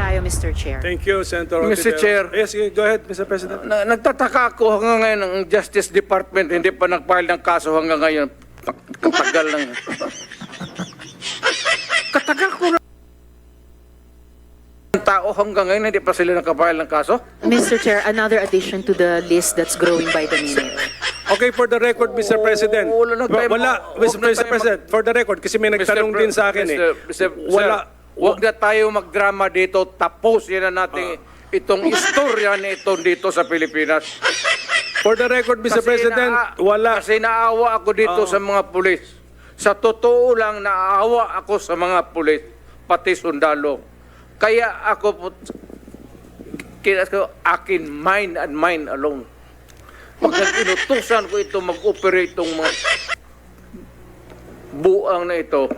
kayo, Mr. Chair. Thank you, Senator Mr. Ortidero. Chair. Yes, go ahead, Mr. President. Na, nagtataka ako hanggang ngayon ang Justice Department hindi pa nag-file ng kaso hanggang ngayon. Katagal lang. Katagal ko na. Ang tao hanggang ngayon hindi pa sila nakapile ng kaso? Mr. Chair, another addition to the list that's growing by the minute. Okay, for the record, Mr. President. wala na tayo Wala, Mr. President, for the record, kasi may nagtanong din sa akin eh. Mr. Mr. Wala. Huwag na tayo magdrama dito. Tapos yan na natin Ah. itong istorya na ito dito sa Pilipinas. For the record, Mr. Kasi President, naa- wala. Kasi naawa ako dito sa mga pulis. Sa totoo lang, naawa ako sa mga pulis, pati sundalo. Kaya ako po, kaya ko, akin mind and mind alone. Pag nag-inutusan ko ito, mag-operate itong mga buang na ito,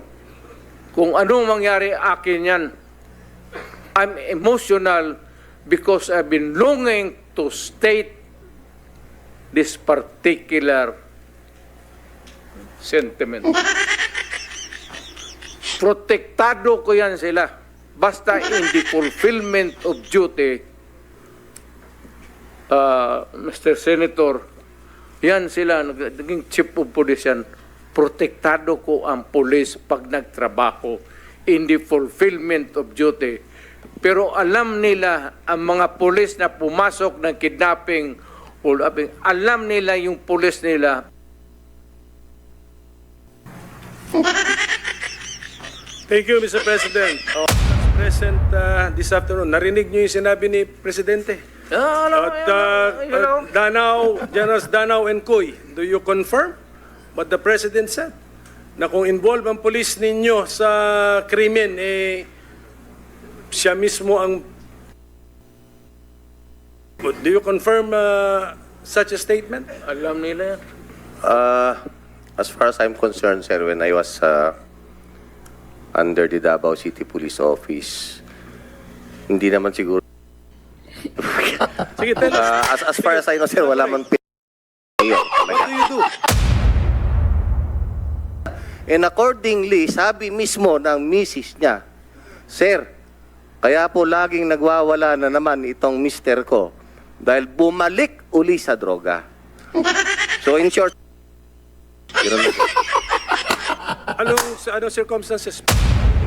kung anong mangyari akin yan, I'm emotional because I've been longing to state this particular sentiment. Protektado ko yan sila. Basta in the fulfillment of duty, uh, Mr. Senator, yan sila, nag- naging chief of police yan. Protektado ko ang police pag nagtrabaho in the fulfillment of duty. Pero alam nila, ang mga police na pumasok ng kidnapping, o alam nila yung police nila, Thank you, Mr. President. Oh, Present uh, this afternoon, narinig niyo yung sinabi ni Presidente. ah, alam, At uh, uh, Danao, Generals Danao and Kuy, do you confirm what the President said? Na kung involved ang police ninyo sa krimen, eh, siya mismo ang... Do you confirm uh, such a statement? alam nila yan. Uh, as far as I'm concerned, sir, when I was uh, under the Davao City Police Office, hindi naman siguro. Sige, tell us. Uh, as, as far as I know, sir, wala man What do you do? And accordingly, sabi mismo ng misis niya, Sir, kaya po laging nagwawala na naman itong mister ko dahil bumalik uli sa droga. So in short, Anong, sa anong circumstances?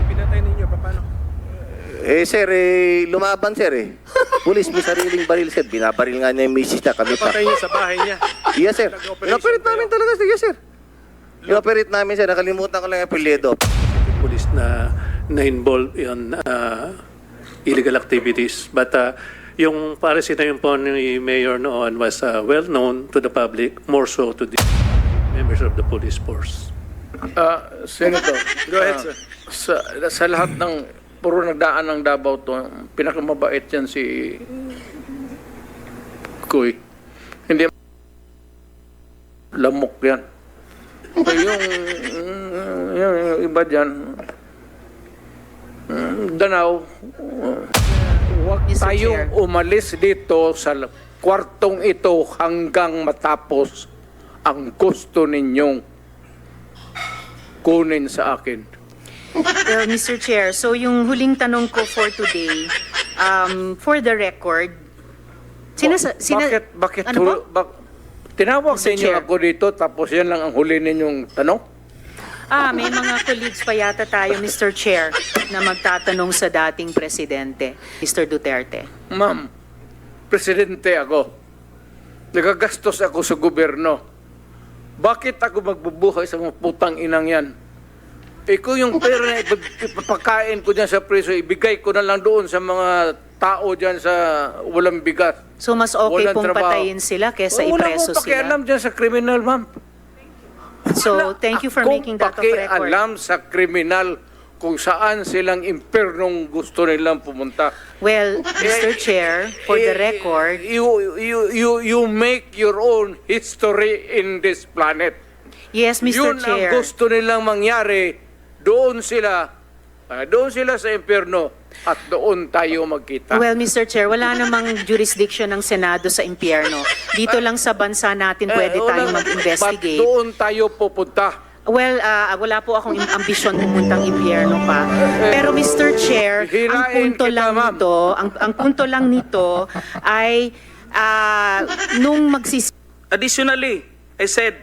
Pinatay ninyo, paano? Eh, sir, eh, lumaban, sir, eh. Pulis, may sariling baril, sir. Binabaril nga niya yung misis niya, kami pa. Patay niyo sa bahay niya. Yes, sir. Inoperate namin talaga, sir. Yes, sir. Inoperate namin, sir. Nakalimutan ko lang yung apelyido. police na na-involve in uh, illegal activities. But uh, yung policy na yun po ni Mayor noon was uh, well known to the public, more so to the members of the police force. Ah, Senator. Go ahead, ah, sir. Sa, sa lahat ng puro nagdaan ng Davao to, pinakamabait yan si Kuy. Hindi lamok yan. Eh, yung, yung, yung iba dyan, uh, huwag tayong umalis dito sa kwartong ito hanggang matapos ang gusto ninyong kunin sa akin. Well, Mr. Chair, so yung huling tanong ko for today, um, for the record, sinasa, sina, bakit, bakit, ano hul- bak- tinawag sa inyo Chair. ako dito tapos yan lang ang huli ninyong tanong? Ah, may mga colleagues pa yata tayo, Mr. Chair, na magtatanong sa dating presidente, Mr. Duterte. Ma'am, presidente ako. Nagagastos ako sa gobyerno. Bakit ako magbubuhay sa mga putang inang yan? Eh kung yung pera na ipapakain ko dyan sa preso, ibigay ko na lang doon sa mga tao dyan sa walang bigas. So mas okay Walang pong trabaho. patayin sila kesa Oh, ipreso Wala akong pakialam sila. dyan sa kriminal, ma'am. So thank you for Akong making that of record. pakialam sa kriminal kung saan silang impernong gusto nilang pumunta. Well, Mr. Chair, for the Eh, record, you, you, you, you make your own history in this planet. yes, Mr. Yun Chair. ang gusto nilang mangyari. Doon sila, ah, doon sila sa impyerno at doon tayo magkita. Well, Mr. Chair, wala namang jurisdiction ng Senado sa impyerno. Dito lang sa bansa natin pwede Eh, tayong wala- mag-investigate. Ba't doon tayo pupunta? Well, ah, wala po akong ambisyon pumuntang impyerno pa. Pero Mr. Chair, ang punto kita, lang nito, ang, ang punto lang nito ay ah, nung magsis Additionally, I said,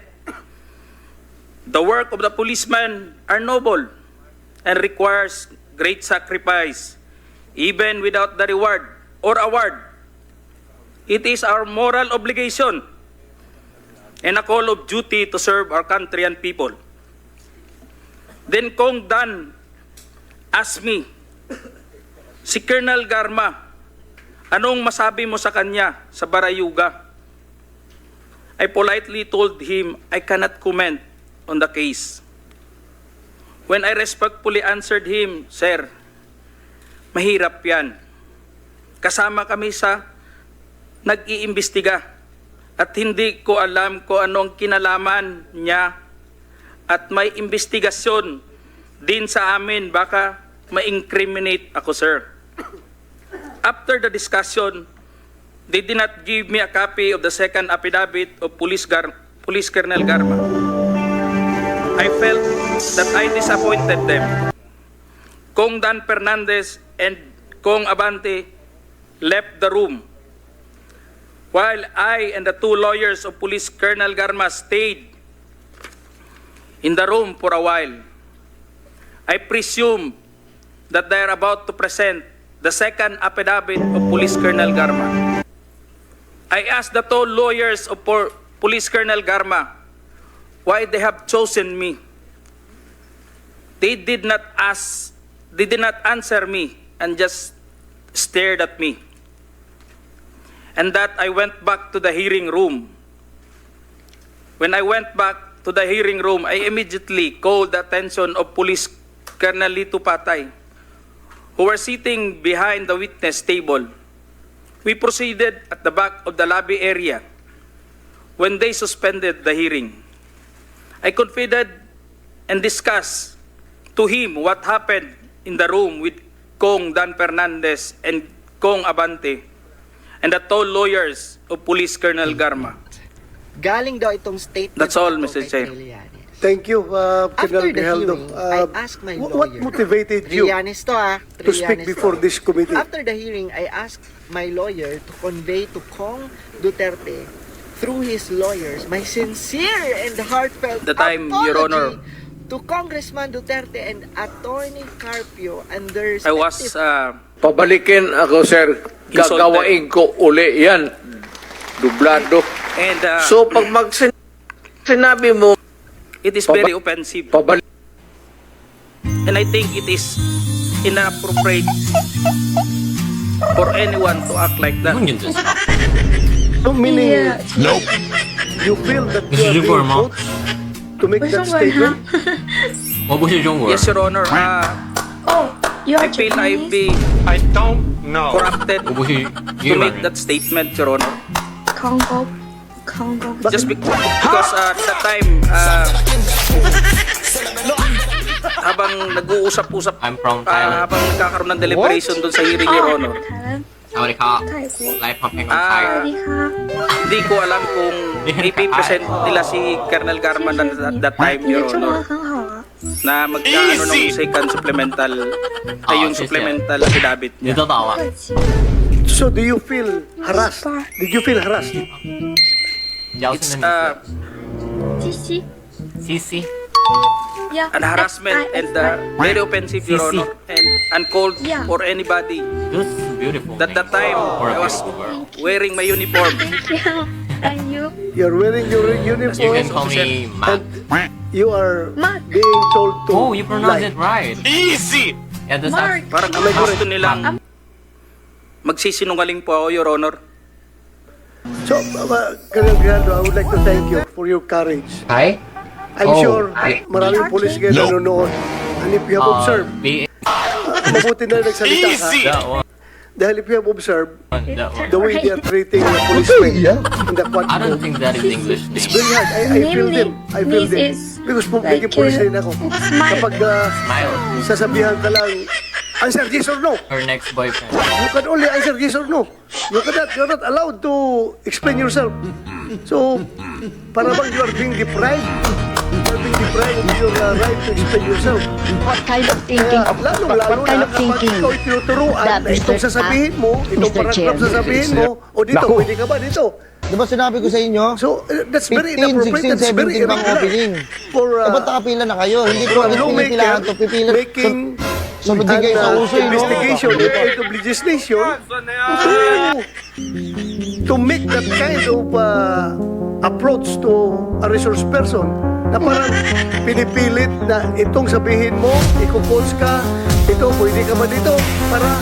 the work of the policeman are noble and requires great sacrifice, even without the reward or award. It is our moral obligation and a call of duty to serve our country and people. Then Kong Dan asked me, si Colonel Garma, anong masabi mo sa kanya sa Barayuga? I politely told him I cannot comment on the case. When I respectfully answered him, Sir, mahirap yan. Kasama kami sa nag-iimbestiga at hindi ko alam kung anong kinalaman niya at may investigasyon din sa amin baka ma-incriminate ako, sir. After the discussion, they did not give me a copy of the second affidavit of Police, Gar- Police Colonel Garma. I felt that I disappointed them. Kong Dan Fernandez and Kong Abante left the room while I and the two lawyers of Police Colonel Garma stayed in the room for a while. I presume that they are about to present the second affidavit of Police Colonel Garma. I asked the two lawyers of Police Colonel Garma why they have chosen me. They did not ask, they did not answer me and just stared at me. And that I went back to the hearing room. When I went back to the hearing room, I immediately called the attention of Police Colonel Lito Patay, who were sitting behind the witness table. We proceeded at the back of the lobby area when they suspended the hearing. I confided and discussed to him what happened in the room with Kong Dan Fernandez and Kong Abante and the two lawyers of Police Colonel Garma. Galing daw itong statement That's all, Mr. Chair. Trillanes. Thank you, uh, After Colonel the Grijaldo. hearing, Uh, I asked my wh- lawyer. What motivated you Trillanes to ah. to speak Trillanes before this committee? After the hearing, I asked my lawyer to convey to Kong Duterte through his lawyers my sincere and heartfelt The time, Your Honor. apology to Congressman Duterte and Attorney Carpio and their I was uh, Pabalikin ako, sir. Gagawain ko uli yan. Dublado. and uh, So, pag mag sinabi mo, it is very offensive pabalik and I think it is inappropriate for anyone to act like that. No, meaning you feel that you are being coached to make that statement? 我不是中国人 Yes, Your Honor. Uh, Oh, you are I feel I've Japanese? been I don't know corrupted 我不是 to 越南 make 人 that statement, Your Honor. Congo, Congo. Just be- because uh, at that time, uh, habang nag-uusap-usap, I'm from uh, Thailand habang nagkakaroon ng deliberation doon sa hearing, Your Honor, 台 Amerika, live from Pengon Ah, Side. Hindi ko alam kung ipipresent ah, nila si Colonel Garman at at that time, Your Honor, na magkaano ng second supplemental, ah, ay yung yes, yes. supplemental affidavit niya. Dito tawa. So do you feel harassed? Did you feel harassed? It's, uh, Sisi. Sisi. Yeah. an harassment and uh, very offensive, Your Sisi. Honor, and uncalled Yeah. for anybody. this is beautiful That that time, for I was beautiful girl wearing my uniform. Thank you. And you? You're wearing your you uniform can call me Matt and you are Mark. being told to oh you pronounce lie. it right easy yeah that's Mark. Parang ang gusto nilang magsisinungaling po ako, Your Honor. So, uh, Colonel Grijaldo, I would like to thank you for your courage. Hi I'm Oh, sure I- maraming police ngayon nanonood. And if you have uh, observed, B mabuti na nagsalita ka. that one Dahil if you have observed, that one the way they are treating the policemen in the quad I don't think that is English It's name very hard. I, I feel them. I feel them. Because po, like, naging police rin ako. smile. Kapag uh, smile sasabihan ka lang, answer yes or no. her next boyfriend You can only answer yes or no. You cannot, you're not allowed to explain yourself. So, para bang you are being deprived being deprived of your uh, right to explain yourself. What kind of thinking? Kaya, lalong-lalo what kind na of kapag thinking? ikaw tinuturuan that itong Mr. sasabihin mo, itong Mr. Chair. paragraph sasabihin mo, o dito, Naku. pwede ka ba dito? Di ba sinabi ko sa inyo? So, uh, that's very 15, inappropriate. 16, That's very 17 bang irregular. opening? For, Eh, uh, ba't nakapila na kayo? Hindi a agad pinipilahan to. Pipila. making So, so kayo sa uh, uso, eh, no? investigation in aid of legislation to, to make that kind of uh, approach to a resource person na parang pinipilit na itong sabihin mo, ikupols ka, ito, pwede ka ba dito, para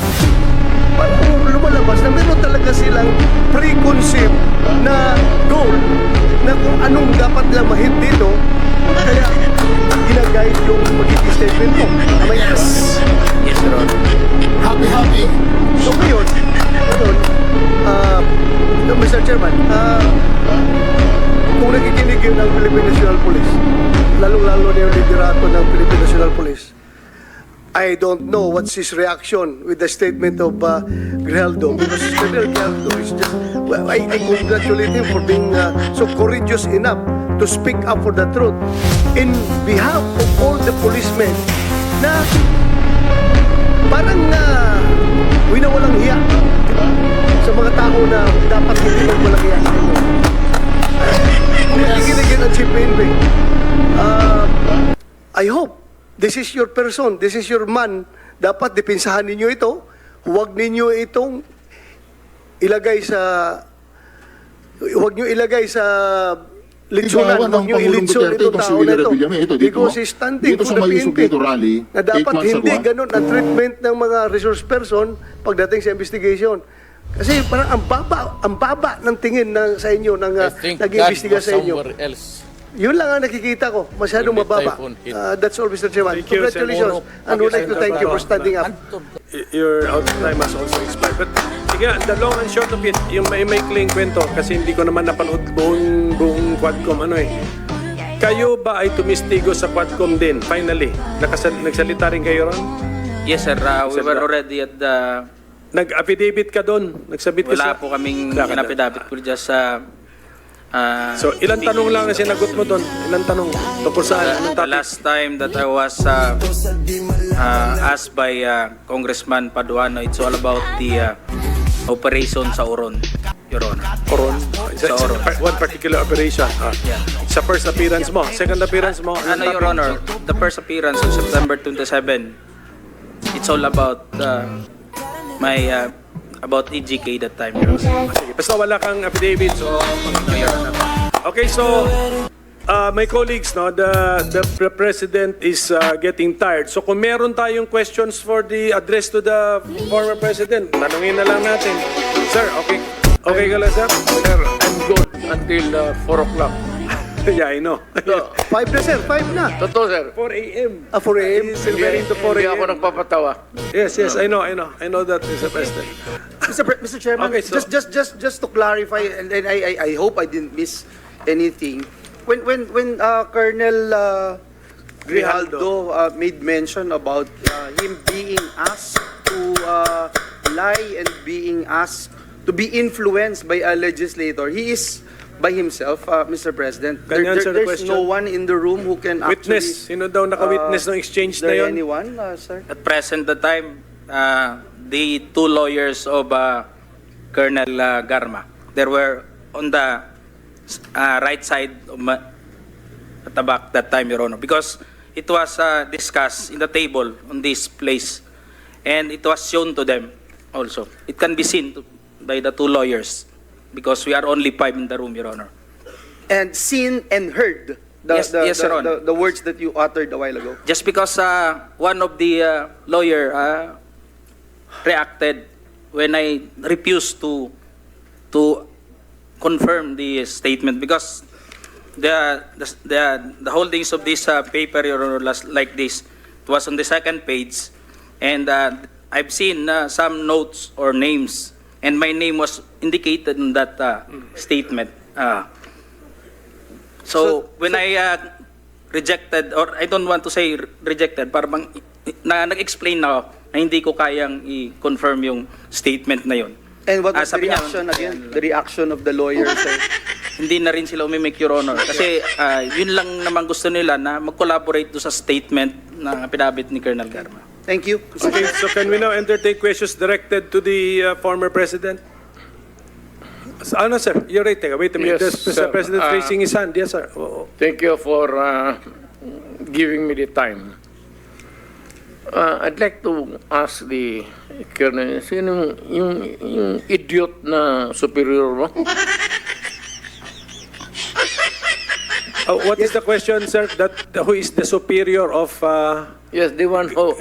para lumalabas na meron talaga silang preconceived na goal na kung anong dapat lang mahit dito, kaya ginaguide yung magiging statement mo. Tama yes. Yes, Your Honor. Happy, happy. So ngayon, ngayon, uh, Mr. Chairman, uh, kung nakikinig yun ng Philippine National Police, lalong-lalo na yung liderato ng Philippine National Police, I don't know what's his reaction with the statement of uh, Grijaldo because Colonel Grijaldo is just, well, I, I congratulate him for being uh, so courageous enough to speak up for the truth in behalf of all the policemen na parang uh, winawalang hiya? Sa mga tao na dapat hindi sa inyo. Kung nakikinig yun ang Chief PNP, uh, I hope this is your person, this is your man. Dapat dipinsahan ninyo ito. Huwag ninyo itong ilagay sa huwag nyo ilagay sa litsunan, Ikaw, huwag itong itong si tao na ito. Ito, dito, Because he's standing dito for sa the PNP. Rally, Na dapat hindi ah. ganun ang treatment ng mga resource person pagdating sa investigation. Kasi parang ang baba, ang baba ng tingin ng, sa inyo ng uh, nag-iimbestiga sa inyo. else. Yun lang ang nakikita ko. Masyadong mababa. Uh, that's all, Mr. Chairman. Thank Congratulations. And would like to thank you for standing up. Your out of time has also expired. But sige, the long and short of it, yung may maikling kwento, kasi hindi ko naman napanood buong, buong Quadcom, ano eh. Kayo ba ay tumistigo sa Quadcom din, finally? Nakasal, nagsalita rin kayo ron? Yes, sir. Uh, we Sir, were already at the... Nag-affidavit ka doon? Nagsabit ka Wala sa... po kaming inapidapit po dyan sa... uh, So, ilang tanong lang ang sinagot mo doon? Ilang tanong? Tungkol saan? The, the last time that I was uh, uh, asked by uh, Congressman Paduano, it's all about the uh, operation sa Oron, Your Honor. Coron? Sa, Sa Oron. one particular operation. Ah. Yeah. Sa first appearance mo. Second appearance mo. Ano, Your? Honor, the first appearance on September 27, it's all about uh, my, uh, about EGK that time, Your Honor. Sige, basta wala kang affidavit. So, No, Your Honor. Okay, so uh, my colleagues, no, the the pre- president is uh, getting tired. So kung meron tayong questions for the address to the former president, tanungin na lang natin. Sir, okay. Okay ka lang, sir? Sir, I'm good until uh, 4 o'clock. yeah, I know. Five na, sir. Five na. Totoo, sir. 4 a.m. Ah, 4 a.m. Very into 4 Hindi ako a.m. nagpapatawa. Yes, yes, I know, I know. I know that, Mr. President. Mr. Pre- Mr. Chairman, Okay, so- just just just just to clarify, and, and I, I I hope I didn't miss anything. When when when uh, Colonel uh, Grijaldo uh, made mention about uh, him being asked to uh, lie and being asked to be influenced by a legislator, he is by himself, uh, Mr. President. Can you answer the there's question? no one in the room who can Witness. actually. Sino daw naka-witness uh, ng exchange na there yon? anyone, uh, sir? At present the time, uh, the two lawyers of uh, Colonel uh, Garma, they were on the uh, right side of my, at the back that time, Your Honor, because it was uh, discussed in the table on this place, and it was shown to them also. It can be seen to, by the two lawyers, because we are only five in the room, Your Honor. And seen and heard the, Yes- the, yes, the, Your Honor. the, the words that you uttered a while ago. Just because uh, one of the uh, lawyer uh, reacted when I refused to to confirm the statement because the the the, the holdings of this uh, paper Your Honor, las- like this it was on the second page and uh, I've seen uh, some notes or names and my name was indicated in that uh, statement. Uh, so, when I uh, rejected or I don't want to say re- rejected para bang na nag-explain na na hindi ko kayang i-confirm yung statement na yun. And what Ah, was the sabi niya- reaction again? The reaction of the lawyer, sir? hindi na rin sila umimik, Your Honor. Kasi ah, yun lang naman gusto nila na mag-collaborate do sa statement na pinabit ni Colonel Garma. Thank you. Okay, so can we now entertain questions directed to the uh, former president? S- Ano, sir? You're right. Teka, wait a minute. Yes, There's sir. Mr. President Uh, raising his hand. Yes, sir. Oo. Thank you for uh, giving me the time. Uh, I'd like to ask the Colonel, sino yung, yung, yung idiot na superior mo? Uh, what is the question, sir? That who is the superior of? Uh, Yes, the one who...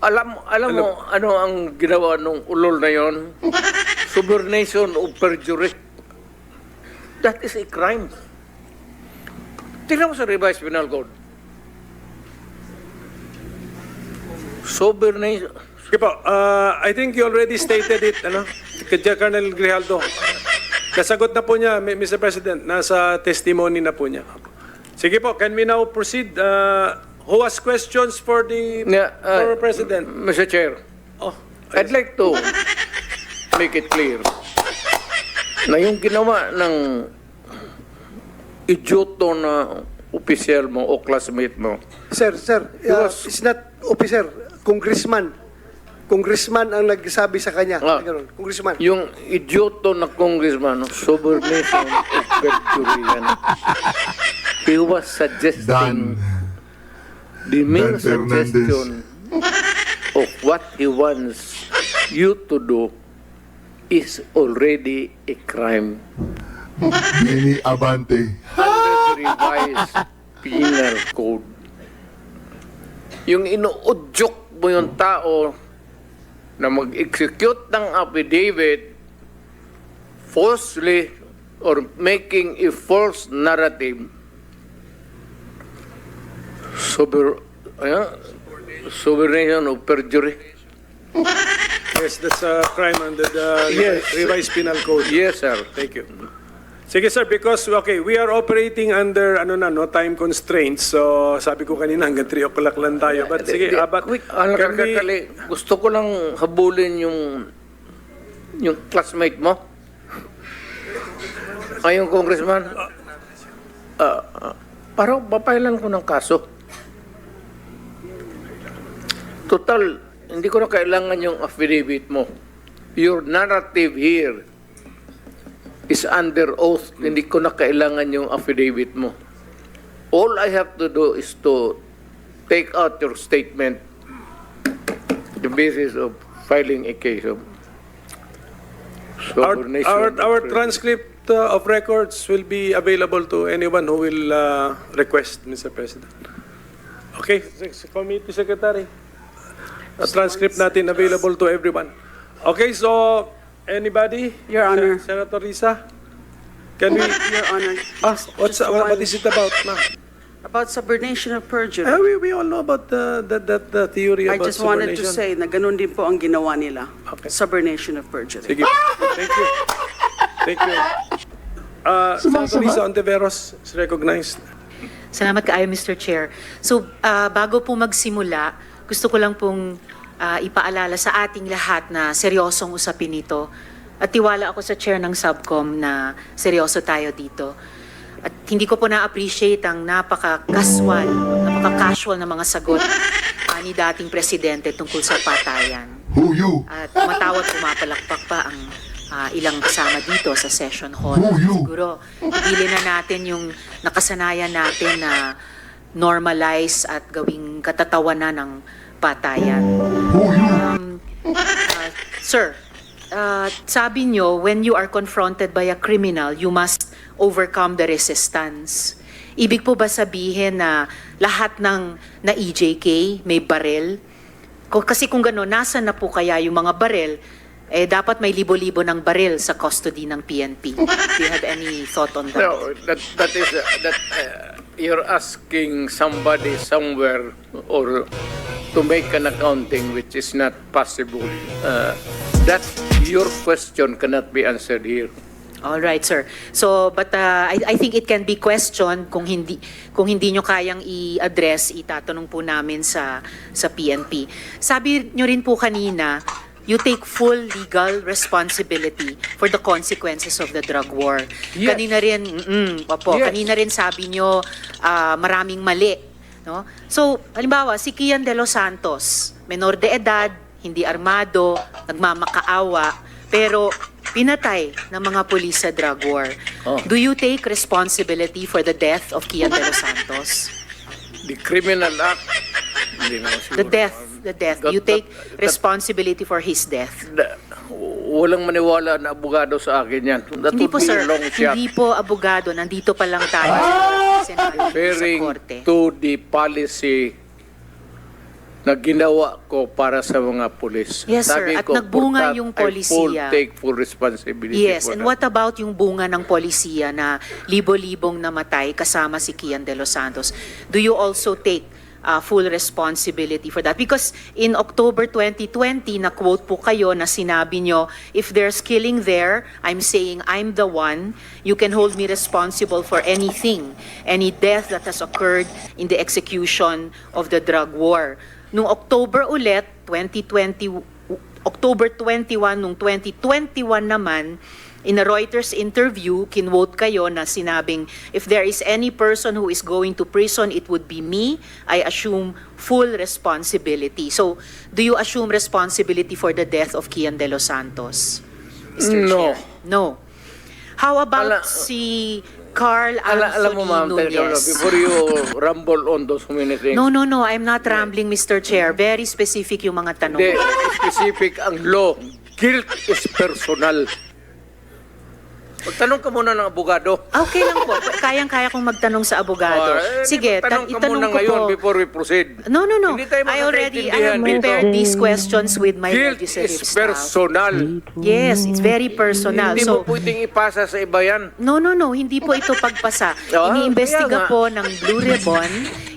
Alam, alam mo ano ang ginawa nung ulol na yon? Subordination of perjury. That is a crime. Tingnan mo sa revised penal code. Subordination... Sige po, uh, I think you already stated it, ano? Kaya Colonel Grijaldo. Kasagot na po niya, Mr. President. Nasa testimony na po niya. Sige po, can we now proceed? Uh, who has questions for the Yeah, uh, former President? Mr. Chair, Oh, I'd like to make it clear na yung ginawa ng idioto na opisyal mo o classmate mo, Sir, sir, uh, Yes. it's not officer, congressman. Congressman ang nagsabi sa kanya. Ah. Ganun, congressman. yung idioto na congressman, subordination of perjury yan. He was suggesting the mere suggestion of what he wants you to do is already a crime Nini Abante. under the revised penal code. Yung inuudyok mo yung tao na mag-execute ng affidavit falsely or making a false narrative sober ayan, subordination of perjury. yes, that's a crime under the Yes. revised penal code. Yes, sir. Thank you. Sige sir, because okay, we are operating under ano na no time constraints. So sabi ko kanina hanggang 3 o'clock lang tayo. But sige, ah, but quick, ah, can we- nakakakali. Gusto ko lang habulin yung yung classmate mo. Ay, yung congressman. Ah, ah, parang papailan ko ng kaso. Total, hindi ko na kailangan yung affidavit mo. Your narrative here is under oath. Hindi ko na kailangan yung affidavit mo. All I have to do is to take out your statement the basis of filing a case of our, subordination. our, our transcript uh, of records will be available to anyone who will uh, request, Mr. President. Okay, Committee Secretary. A transcript natin available to everyone. Okay, so anybody? Your Honor. Sen- Senator Risa? Can we, Your Honor, ah, what's, what, what is it about, ma'am? about subordination of perjury. Ah, we, we all know about the, the, the, the theory I about just wanted to subordination. say na ganun din po ang ginawa nila. Okay. Subordination of perjury. Sige. Thank you. Thank you. Uh, Senator Risa Ontiveros is recognized. Salamat kaayo, Mr. Chair. So, ah, bago po magsimula, gusto ko lang pong ah, ipaalala sa ating lahat na seryosong usapin ito. At tiwala ako sa chair ng subcom na seryoso tayo dito. At hindi ko po na-appreciate ang napaka-casual, napaka-casual na mga sagot ah, ni dating presidente tungkol sa patayan. Who you? At tumatawag, pumapalakpak pa ang ah, ilang kasama dito sa session hall. Who you? Siguro, higilin na natin yung nakasanayan natin na normalize at gawing katatawanan ng patayan. You? Uh, sir, uh, sabi nyo, when you are confronted by a criminal, you must overcome the resistance. Ibig po ba sabihin na lahat ng na EJK may barel? Kasi kung gano'n, nasa na po kaya yung mga barel? Eh, dapat may libo-libo ng barel sa custody ng PNP. Do you have any thought on that? No, that, that is, uh, that uh, you're asking somebody somewhere or to make an accounting which is not possible. Uh, that, your question cannot be answered here. All right, sir. So, but uh, I, I think it can be questioned kung hindi kung hindi nyo kayang i-address, itatanong po namin sa sa PNP. Sabi nyo rin po kanina, you take full legal responsibility for the consequences of the drug war. Yes. Kanina rin, mm, opo, Yes. kanina rin sabi nyo ah, maraming mali. No? So, halimbawa, si Kian de los Santos, menor de edad, hindi armado, nagmamakaawa, pero pinatay ng mga pulis sa drug war. Oh. Do you take responsibility for the death of Kian de los Santos? The criminal act, hindi siguro. The death, the death. That- You take that- that- responsibility for his death. Da- walang maniwala na abogado sa akin yan. That Hindi po sir, long shot. hindi po abogado, nandito pa lang tayo Ah! Referring to the policy na ginawa ko para sa mga pulis. Yes, sir. Sabi At ko, nagbunga that, yung I full polisiya. take full responsibility Yes, and that. what about yung bunga ng polisiya na libo-libong namatay kasama si Kian de los Santos? Do you also take uh, full responsibility for that? Because in October 2020, na-quote po kayo na sinabi nyo, if there's killing there, I'm saying I'm the one. You can hold me responsible for anything, any death that has occurred in the execution of the drug war. Noong October ulit, 2020, October 21 nung 2021 naman, in a Reuters interview, kinwote kayo na sinabing, if there is any person who is going to prison, it would be me. I assume full responsibility. So, do you assume responsibility for the death of Kian de los Santos? Mr. No. Chair? No. How about Ala- si Carl Ala, alam mo ma'am, Anthony teka, Nunez? before you rumble on those many things, No, no, no. I'm not rambling, Mr. Chair. Very specific yung mga tanong. the specific ang law, guilt is personal. Magtanong ka muna ng abogado. Okay lang po. Kayang-kaya kong magtanong sa abogado. Ah, eh, Sige, tanong tan- ka itanong muna ko ngayon po. before we proceed. No, no, no. Hindi tayo I already I have dito. prepared these questions with my Guilt legislative is staff. personal. Yes, it's very personal. Hindi So, mo pwedeng ipasa sa iba yan. no, no, no. Hindi po ito pagpasa. Ah, Iniimbestiga kaya nga. po ng Blue Ribbon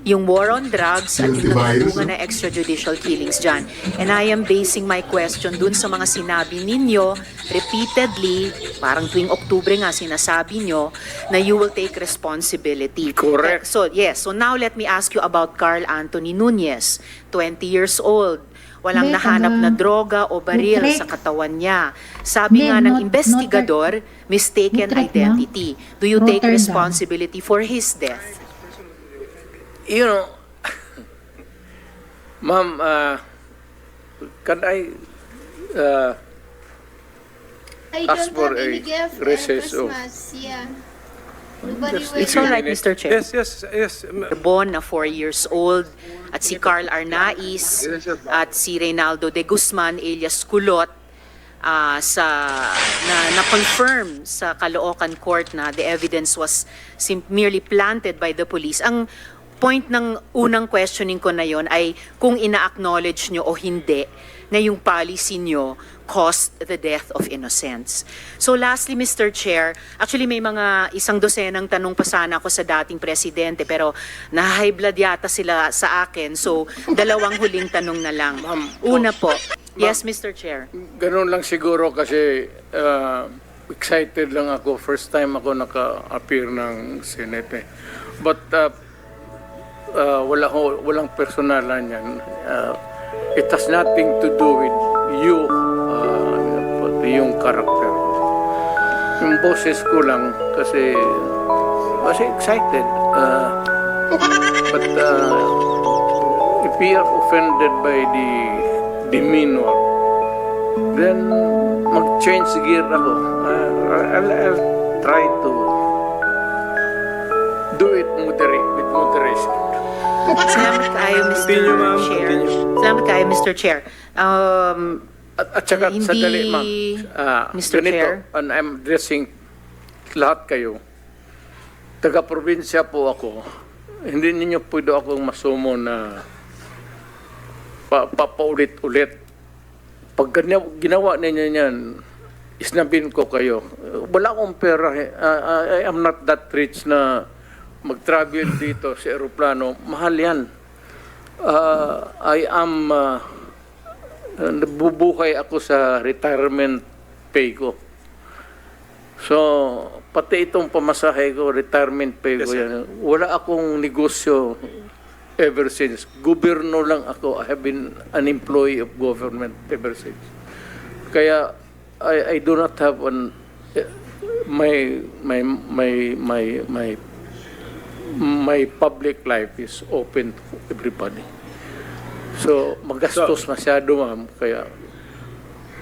yung war on drugs at yung bunga na extrajudicial killings dyan. And I am basing my question dun sa mga sinabi ninyo repeatedly, parang tuwing Oktubre nga sinasabi nyo, na you will take responsibility. Correct. So, yes. So now let me ask you about Carl Anthony Nunez, 20 years old. Walang Hindi, nahanap na taga- droga o baril sa katawan niya. Sabi Hindi, nga ng not- investigador, mistaken identity. Do you take responsibility for his death? You know, ma'am, uh, can I uh, I Ask for a recess of- Christmas. Yeah. Nobody will. It's all right, Mr. Chair. Yes, yes, yes. Bon na 4 years old at si Carl Arnaiz at si Reynaldo de Guzman alias Kulot ah, sa na na-confirm sa Caloocan Court na the evidence was sim- merely planted by the police. Ang point ng unang questioning ko na yon ay kung ina-acknowledge nyo o hindi na yung policy nyo caused the death of innocents. So lastly, Mr. Chair, actually may mga isang dosenang tanong pa sana ako sa dating presidente pero na-high blood yata sila sa akin. So dalawang huling tanong na lang. Una po. Yes, Mr. Chair. ganun lang siguro kasi uh, excited lang ako. First time ako naka-appear ng Senate. eh. But uh, uh, wala ho, walang personalan yan. Uh, it has nothing to do with you, uh, yung character. Yung boses ko lang kasi kasi excited. Uh, but uh, if we are offended by the demeanor, then mag-change gear ako. Uh, I'll, I'll try to do it moderate, with moderation. Salamat kayo, Mr. Continue, ma'am. Chair. Continue. Salamat kayo, Mr. Chair. Um, At, at saka, Hindi, sandali, ma'am. Ah, Mr. ganito, Chair. and I'm addressing lahat kayo. Taga-probinsya po ako. Hindi ninyo pwede akong masumo na pa, papaulit-ulit. Pag ginawa, ginawa ninyo yan, isnabin ko kayo. Wala akong pera. eh. Ah, I am not that rich na mag-travel dito sa aeroplano. Mahal yan. Ah, I am... uh, nabubuhay ako sa retirement pay ko. So, pati itong pamasahe ko, retirement pay ko Yes, sir. yan. Wala akong negosyo ever since. Gobyerno lang ako. I have been an employee of government ever since. Kaya I, I do not have an my my my my my my public life is open to everybody. So, magastos masyado, ma'am. Kaya,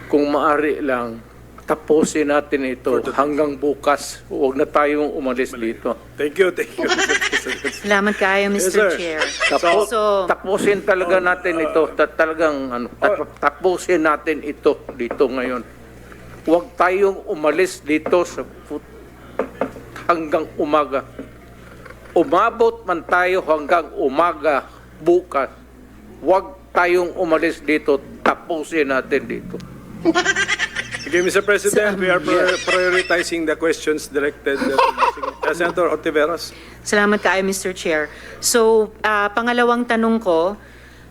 kung maari lang, tapusin natin ito hanggang bukas. Huwag na tayong umalis dito. Thank you, thank you. Salamat kayo, Yes, Mr. sir. Chair. Tapo, So- tapusin talaga natin ito. Ta- talagang ano, tap- tapusin natin ito dito ngayon. Huwag tayong umalis dito sa hanggang umaga. Umabot man tayo hanggang umaga bukas. Huwag tayong umalis dito. Tapusin natin dito. Okay, Mr. President, we are prior- prioritizing the questions directed to uh, Senator Otiveros. Salamat kayo, Mr. Chair. So, ah, pangalawang tanong ko,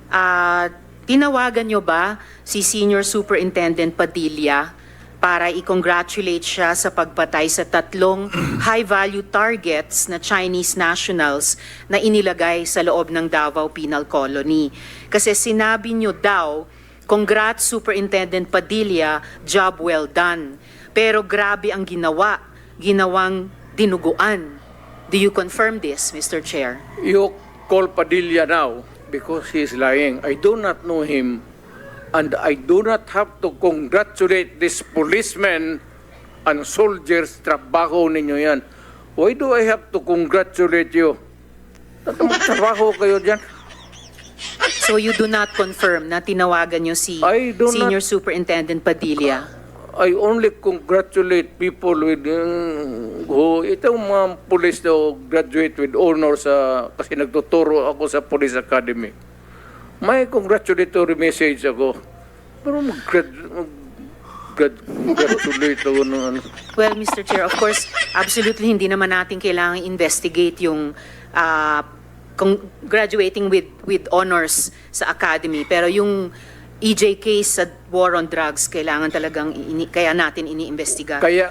ah, tinawagan nyo ba si Senior Superintendent Padilla para i-congratulate siya sa pagpatay sa tatlong high-value targets na Chinese nationals na inilagay sa loob ng Davao Penal Colony? Kasi sinabi nyo daw, Congrats Superintendent Padilla, job well done. Pero grabe ang ginawa, ginawang dinuguan. Do you confirm this, Mr. Chair? You call Padilla now because he is lying. I do not know him and I do not have to congratulate this policemen and soldiers. Trabaho ninyo yan. Why do I have to congratulate you? Trabaho kayo dyan. So you do not confirm na tinawagan nyo si I do not- Senior Superintendent Padilla? I only congratulate people with um, who itong mga police daw graduate with honor sa kasi nagtuturo ako sa Police Academy. May congratulatory message ako. Pero mag-grad, mag congratulate ako ng ano. Well, Mr. Chair, of course, absolutely hindi naman natin kailangan investigate yung kung graduating with with honors sa academy. Pero yung EJ case sa war on drugs, kailangan talagang kaya natin iniimbestiga. Kaya